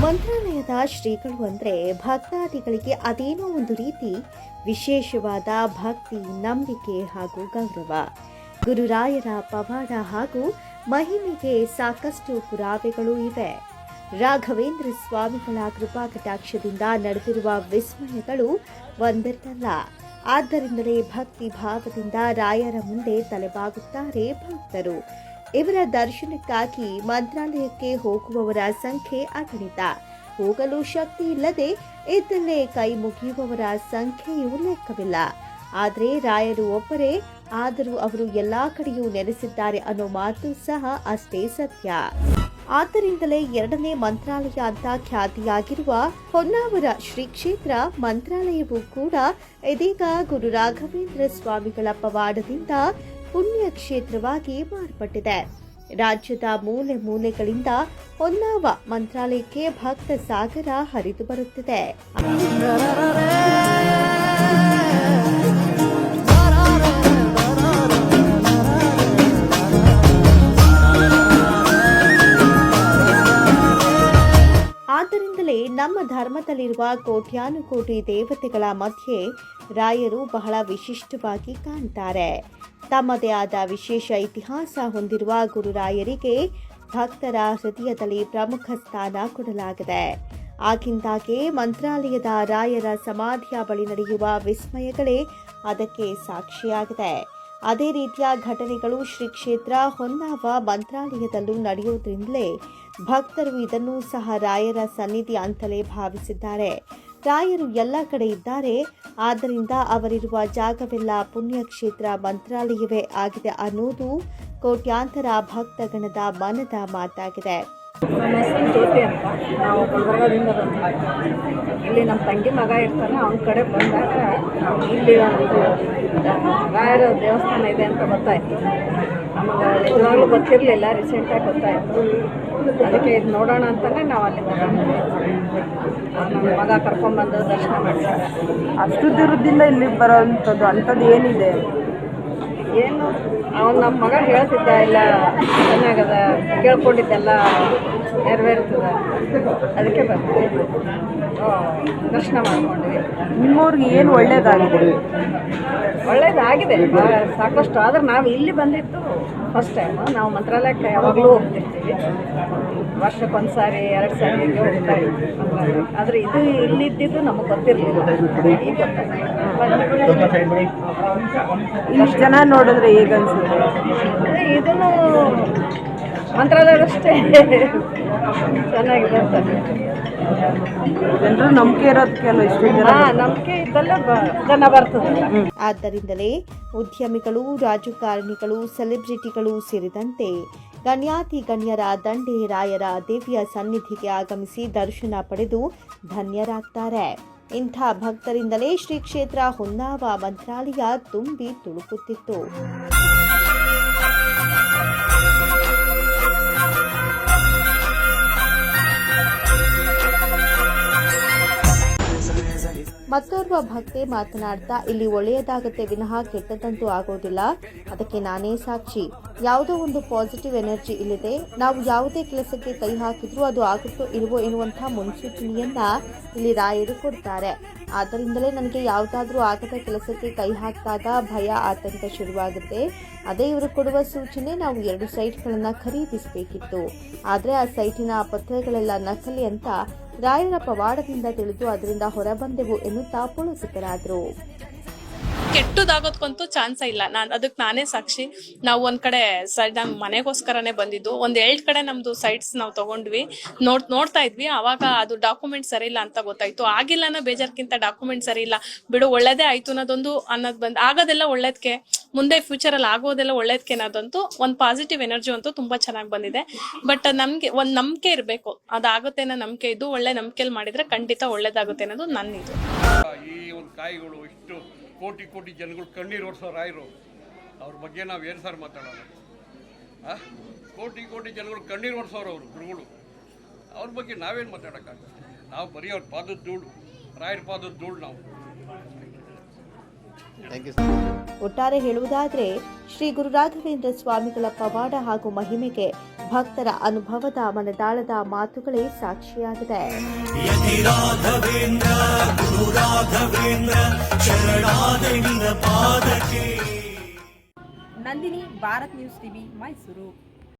ಮಂತ್ರಾಲಯದ ಶ್ರೀಗಳು ಅಂದ್ರೆ ಭಕ್ತಾದಿಗಳಿಗೆ ಅದೇನೋ ಒಂದು ರೀತಿ ವಿಶೇಷವಾದ ಭಕ್ತಿ, ನಂಬಿಕೆ ಹಾಗೂ ಗೌರವ. ಗುರುರಾಯರ ಪವಾಡ ಹಾಗೂ ಮಹಿಮೆಗೆ ಸಾಕಷ್ಟು ಪುರಾವೆಗಳು ಇವೆ. ರಾಘವೇಂದ್ರ ಸ್ವಾಮಿಗಳ ಕೃಪಾ ಕಟಾಕ್ಷದಿಂದ ನಡೆದಿರುವ ವಿಸ್ಮಯಗಳು ಒಂದೆರಡಲ್ಲ. ಆದ್ದರಿಂದಲೇ ಭಕ್ತಿ ಭಾವದಿಂದ ರಾಯರ ಮುಂದೆ ತಲೆಬಾಗುತ್ತಾರೆ ಭಕ್ತರು. ಇವರ ದರ್ಶನಕ್ಕಾಗಿ ಮಂತ್ರಾಲಯಕ್ಕೆ ಹೋಗುವವರ ಸಂಖ್ಯೆ ಅಗಣಿತ. ಹೋಗಲು ಶಕ್ತಿ ಇಲ್ಲದೆ ಇದ್ದಲ್ಲೇ ಕೈ ಮುಗಿಯುವವರ ಸಂಖ್ಯೆಯೂ ಲೆಕ್ಕವಿಲ್ಲ. ಆದರೆ ರಾಯರು ಒಬ್ಬರೇ, ಆದರೂ ಅವರು ಎಲ್ಲಾ ಕಡೆಯೂ ನೆಲೆಸಿದ್ದಾರೆ ಅನ್ನೋ ಮಾತು ಸಹ ಅಷ್ಟೇ ಸತ್ಯ. ಆದ್ದರಿಂದಲೇ ಎರಡನೇ ಮಂತ್ರಾಲಯ ಅಂತ ಖ್ಯಾತಿಯಾಗಿರುವ ಹೊನ್ನಾವರ ಶ್ರೀ ಕ್ಷೇತ್ರ ಮಂತ್ರಾಲಯವೂ ಕೂಡ ಇದೀಗ ಗುರು ರಾಘವೇಂದ್ರ ಸ್ವಾಮಿಗಳ ಪವಾಡದಿಂದ ಪುಣ್ಯ ಕ್ಷೇತ್ರವಾಗಿ ಮಾರ್ಪಟ್ಟಿದೆ. ರಾಜ್ಯದ ಮೂಲೆ ಮೂಲೆಗಳಿಂದ ಹೊನ್ನಾವ ಮಂತ್ರಾಲಯಕ್ಕೆ ಭಕ್ತ ಸಾಗರ ಹರಿದು ಬರುತ್ತಿದೆ. ಆದ್ದರಿಂದಲೇ ನಮ್ಮ ಧರ್ಮದಲ್ಲಿರುವ ಕೋಟ್ಯಾನುಕೋಟಿ ದೇವತೆಗಳ ಮಧ್ಯೆ ರಾಯರು ಬಹಳ ವಿಶಿಷ್ಟವಾಗಿ ಕಾಣ್ತಾರೆ. ತಮ್ಮದೇ ಆದ ವಿಶೇಷ ಇತಿಹಾಸ ಹೊಂದಿರುವ ಗುರುರಾಯರಿಗೆ ಭಕ್ತರ ಹೃದಯದಲ್ಲಿ ಪ್ರಮುಖ ಸ್ಥಾನ ಕೊಡಲಾಗಿದೆ. ಆಗಿಂದಾಗೆ ಮಂತ್ರಾಲಯದ ರಾಯರ ಸಮಾಧಿಯ ಬಳಿ ನಡೆಯುವ ವಿಸ್ಮಯಗಳೇ ಅದಕ್ಕೆ ಸಾಕ್ಷಿಯಾಗಿದೆ. ಅದೇ ರೀತಿಯ ಘಟನೆಗಳು ಶ್ರೀ ಕ್ಷೇತ್ರ ಹೊನ್ನಾವ ಮಂತ್ರಾಲಯದಲ್ಲೂ ನಡೆಯುವುದರಿಂದಲೇ ಭಕ್ತರು ಇದನ್ನು ಸಹ ರಾಯರ ಸನ್ನಿಧಿ ಅಂತಲೇ ಭಾವಿಸಿದ್ದಾರೆ. ರಾಯರು ಎಲ್ಲ ಕಡೆ ಇದ್ದಾರೆ ಆದ್ದರಿಂದ ಅವರಿರುವ ಜಾಗವೆಲ್ಲ ಪುಣ್ಯಕ್ಷೇತ್ರ ಮಂತ್ರಾಲಯವೇ ಆಗಿದೆ ಅನ್ನೋದು ಕೋಟ್ಯಾಂತರ ಭಕ್ತಗಣದ ಮನದ ಮಾತಾಗಿದೆ. ನಮ್ಮ ಹೆಸರು ಜ್ಯೋತಿ ಅಂತ ನಾವು ಗುಲ್ಬರ್ಗದಿಂದ ಬಂದಿದ್ದೀವಿ. ಇಲ್ಲಿ ನಮ್ಮ ತಂಗಿ ಮಗ ಇರ್ತಾನೆ, ಅವನ ಕಡೆ ಬಂದಾಗ ಇಲ್ಲಿ ಒಂದು ರಾಯರ ದೇವಸ್ಥಾನ ಇದೆ ಅಂತ ಗೊತ್ತಾಯಿತು. ನಮಗೆ ನಿಜವಾಗ್ಲೂ ಗೊತ್ತಿರಲಿಲ್ಲ ರೀಸೆಂಟಾಗಿ ಗೊತ್ತಾಯಿತು. ಅದಕ್ಕೆ ಇದು ನೋಡೋಣ ಅಂತಾನೆ ನಾವು ಅಲ್ಲಿ ನನ್ನ ಮಗ ಕರ್ಕೊಂಡ್ಬಂದು ದರ್ಶನ ಮಾಡ್ತಾರೆ. ಅಷ್ಟು ದೂರದಿಂದ ಇಲ್ಲಿ ಬರೋವಂಥದ್ದು, ಅಂಥದ್ದು ಏನಿದೆ? ಏನು ಅವನು ನಮ್ಮ ಮಗ ಹೇಳ್ತಿದ್ದ ಇಲ್ಲ ಚೆನ್ನಾಗದ ಕೇಳ್ಕೊಂಡಿದ್ದೆಲ್ಲ ನೆರವೇರ್ತದ ಅದಕ್ಕೆ ಬರ್ತೀವಿ. ದರ್ಶನ ಮಾಡ್ಕೊಂಡ್ವಿ ನಿಮ್ಮವ್ರಿಗೆ ಏನು ಒಳ್ಳೇದಾಗಿದೆ? ಒಳ್ಳೇದಾಗಿದೆ. ಸಾಕಷ್ಟು. ಆದ್ರೆ ನಾವು ಇಲ್ಲಿ ಬಂದಿದ್ದು ಫಸ್ಟ್ ಟೈಮ್ ನಾವು ಮಂತ್ರಾಲಯಕ್ಕೆ ಯಾವಾಗಲೂ ಹೋಗ್ತಿರ್ತೀವಿ. ವರ್ಷಕ್ಕೊಂದು ಸಾರಿ ಎರಡು ಸಾರಿ ಹೀಗೆ ಹೋಗ್ತಾ ಇದ್ವಿ. ಆದರೆ ಇದು ಇಲ್ಲಿದ್ದು ನಮಗೆ ಗೊತ್ತಿರಲಿಲ್ಲ. ಈಗ ಇಷ್ಟು ಜನ ನೋಡಿದ್ರೆ ಈಗ ಅನ್ಸುತ್ತೆ? ಇದನ್ನು ಮಂತ್ರಾಲಯದಷ್ಟೇ. ಚೆನ್ನಾಗಿದೆ ಬರ್ತದೆ. ಜನರು ನಂಬಿಕೆ ಇರೋದಕ್ಕೆಲ್ಲ ಇಷ್ಟು ಜನ ಹಾಂ ನಂಬಿಕೆ ಇದ್ದಲ್ಲೇ ಜನ ಬರ್ತದಲ್ಲ ಆದ್ದರಿಂದಲೇ ಉದ್ಯಮಿಗಳು ರಾಜಕಾರಣಿಗಳು ಸೆಲೆಬ್ರಿಟಿಗಳು ಸೇರಿದಂತೆ ಗಣ್ಯಾತಿ ಗಣ್ಯರ ದಂಡೆ ರಾಯರ ದೇವಿಯ ಸನ್ನಿಧಿಗೆ ಆಗಮಿಸಿ ದರ್ಶನ ಪಡೆದು ಧನ್ಯರಾಗ್ತಾರೆ. ಇಂಥ ಭಕ್ತರಿಂದಲೇ ಶ್ರೀ ಕ್ಷೇತ್ರ ಹೊನ್ನಾವ ಮಂತ್ರಾಲಯ ತುಂಬಿ ತುಳುಕುತ್ತಿತ್ತು. ಮತ್ತೋರ್ವ ಭಕ್ತೆ ಮಾತನಾಡ್ತಾ ಇಲ್ಲಿ ಒಳ್ಳೆಯದಾಗತ್ತೆ ವಿನಃ ಕೆಟ್ಟದಂತೂ ಆಗೋದಿಲ್ಲ. ಅದಕ್ಕೆ ನಾನೇ ಸಾಕ್ಷಿ. ಯಾವುದೋ ಒಂದು ಪಾಸಿಟಿವ್ ಎನರ್ಜಿ ಇಲ್ಲಿದೆ. ನಾವು ಯಾವುದೇ ಕೆಲಸಕ್ಕೆ ಕೈ ಹಾಕಿದ್ರೂ ಅದು ಆಗುತ್ತೋ ಇಲ್ವೋ ಎನ್ನುವಂತಹ ಮುನ್ಸೂಚನೆಯನ್ನ ಇಲ್ಲಿ ರಾಯರು ಕೊಡ್ತಾರೆ. ಆದ್ದರಿಂದಲೇ ನನಗೆ ಯಾವುದಾದ್ರೂ ಆಗದ ಕೆಲಸಕ್ಕೆ ಕೈ ಹಾಕಿದಾಗ ಭಯ, ಆತಂಕ ಶುರುವಾಗುತ್ತೆ. ಅದೇ ಇವರು ಕೊಡುವ ಸೂಚನೆ ನಾವು ಎರಡು ಸೈಟ್ಗಳನ್ನು ಖರೀದಿಸಬೇಕಿತ್ತು. ಆದರೆ ಆ ಸೈಟಿನ ಪತ್ರಗಳೆಲ್ಲ ನಕಲಿ ಅಂತ ರಾಯರ ಪವಾಡದಿಂದ ತಿಳಿದು ಅದರಿಂದ ಹೊರಬಂದೆವು ಎನ್ನುತ್ತಾ ಪುಳಕಿತರಾದರು ಕೆಟ್ಟದಾಗೋದ್ಕಂತೂ ಚಾನ್ಸ ಇಲ್ಲ. ನಾನು ಅದಕ್ಕೆ ನಾನೇ ಸಾಕ್ಷಿ. ನಾವು ಒಂದ್ ಕಡೆ ಸೈಡ್ ನಮ್ಮ ಮನೆಗೋಸ್ಕರನೇ ಬಂದಿದ್ದು. ಒಂದ್ ಎರಡ್ ಕಡೆ ನಮ್ದು ಸೈಟ್ಸ್ ನಾವು ತಗೊಂಡ್ವಿ. ನೋಡ್, ನೋಡ್ತಾ ಇದ್ವಿ. ಅವಾಗ ಅದು ಡಾಕ್ಯುಮೆಂಟ್ ಸರಿ ಇಲ್ಲ ಅಂತ ಗೊತ್ತಾಯ್ತು. ಆಗಿಲ್ಲ ಅನ್ನೋ ಬೇಜಾರ್ಕಿಂತ ಡಾಕ್ಯುಮೆಂಟ್ ಸರಿ ಇಲ್ಲ. ಬಿಡು, ಒಳ್ಳೇದೇ ಆಯ್ತು ಅನ್ನೋದೊಂದು ಅನ್ನೋದು ಬಂದ್, ಆಗೋದೆಲ್ಲ ಒಳ್ಳೇದಕ್ಕೆ ಮುಂದೆ ಫ್ಯೂಚರ್ ಅಲ್ಲಿ ಆಗೋದೆಲ್ಲ ಒಳ್ಳೇದಕ್ಕೇನಾದಂತೂ ಒಂದು ಪಾಸಿಟಿವ್ ಎನರ್ಜಿ ಅಂತೂ ತುಂಬಾ ಚೆನ್ನಾಗಿ ಬಂದಿದೆ. ಬಟ್ ನಮ್ಗೆ ಒಂದ್ ನಂಬಿಕೆ ಇರಬೇಕು. ಅದಾಗುತ್ತೆ ಅನ್ನೋ ನಂಬಿಕೆ ಇದ್ದು ಒಳ್ಳೆ ನಂಬಿಕೆಯಲ್ಲಿ ಮಾಡಿದ್ರೆ ಖಂಡಿತ ಒಳ್ಳೇದಾಗುತ್ತೆ ಅನ್ನೋದು ನನ್ನ ಇದು ಈ ಒಂದು ಕಾಯಿಗಳು ಇಷ್ಟು ಕೋಟಿ ಕೋಟಿ ಜನಗಳು ಕಣ್ಣೀರು ಓಡಿಸೋ ರಾಯರು, ಅವ್ರ ಬಗ್ಗೆ ನಾವು ಏನು ಸರ್ ಮಾತಾಡೋದು? ಕೋಟಿ ಕೋಟಿ ಜನಗಳು ಕಣ್ಣೀರು ಓಡಿಸೋರು ಅವರು, ಗುರುಗಳು. ಅವ್ರ ಬಗ್ಗೆ ನಾವೇನು ಮಾತಾಡೋಕ್ಕಾಗತ್ತೆ ನಾವು ಬರೀ ಅವ್ರ ಪಾದದ ಧೂಳು, ರಾಯರ ಪಾದದ ಧೂಳು ನಾವು. ಒಟ್ಟಾರೆ ಹೇಳುವುದಾದ್ರೆ ಶ್ರೀ ಗುರುರಾಘವೇಂದ್ರ ಸ್ವಾಮಿಗಳ ಪವಾಡ ಹಾಗೂ ಮಹಿಮೆಗೆ ಭಕ್ತರ ಅನುಭವದ ಮನದಾಳದ ಮಾತುಗಳೇ ಸಾಕ್ಷಿಯಾಗಿದೆ. Nandini Bharat news TV Mysuru.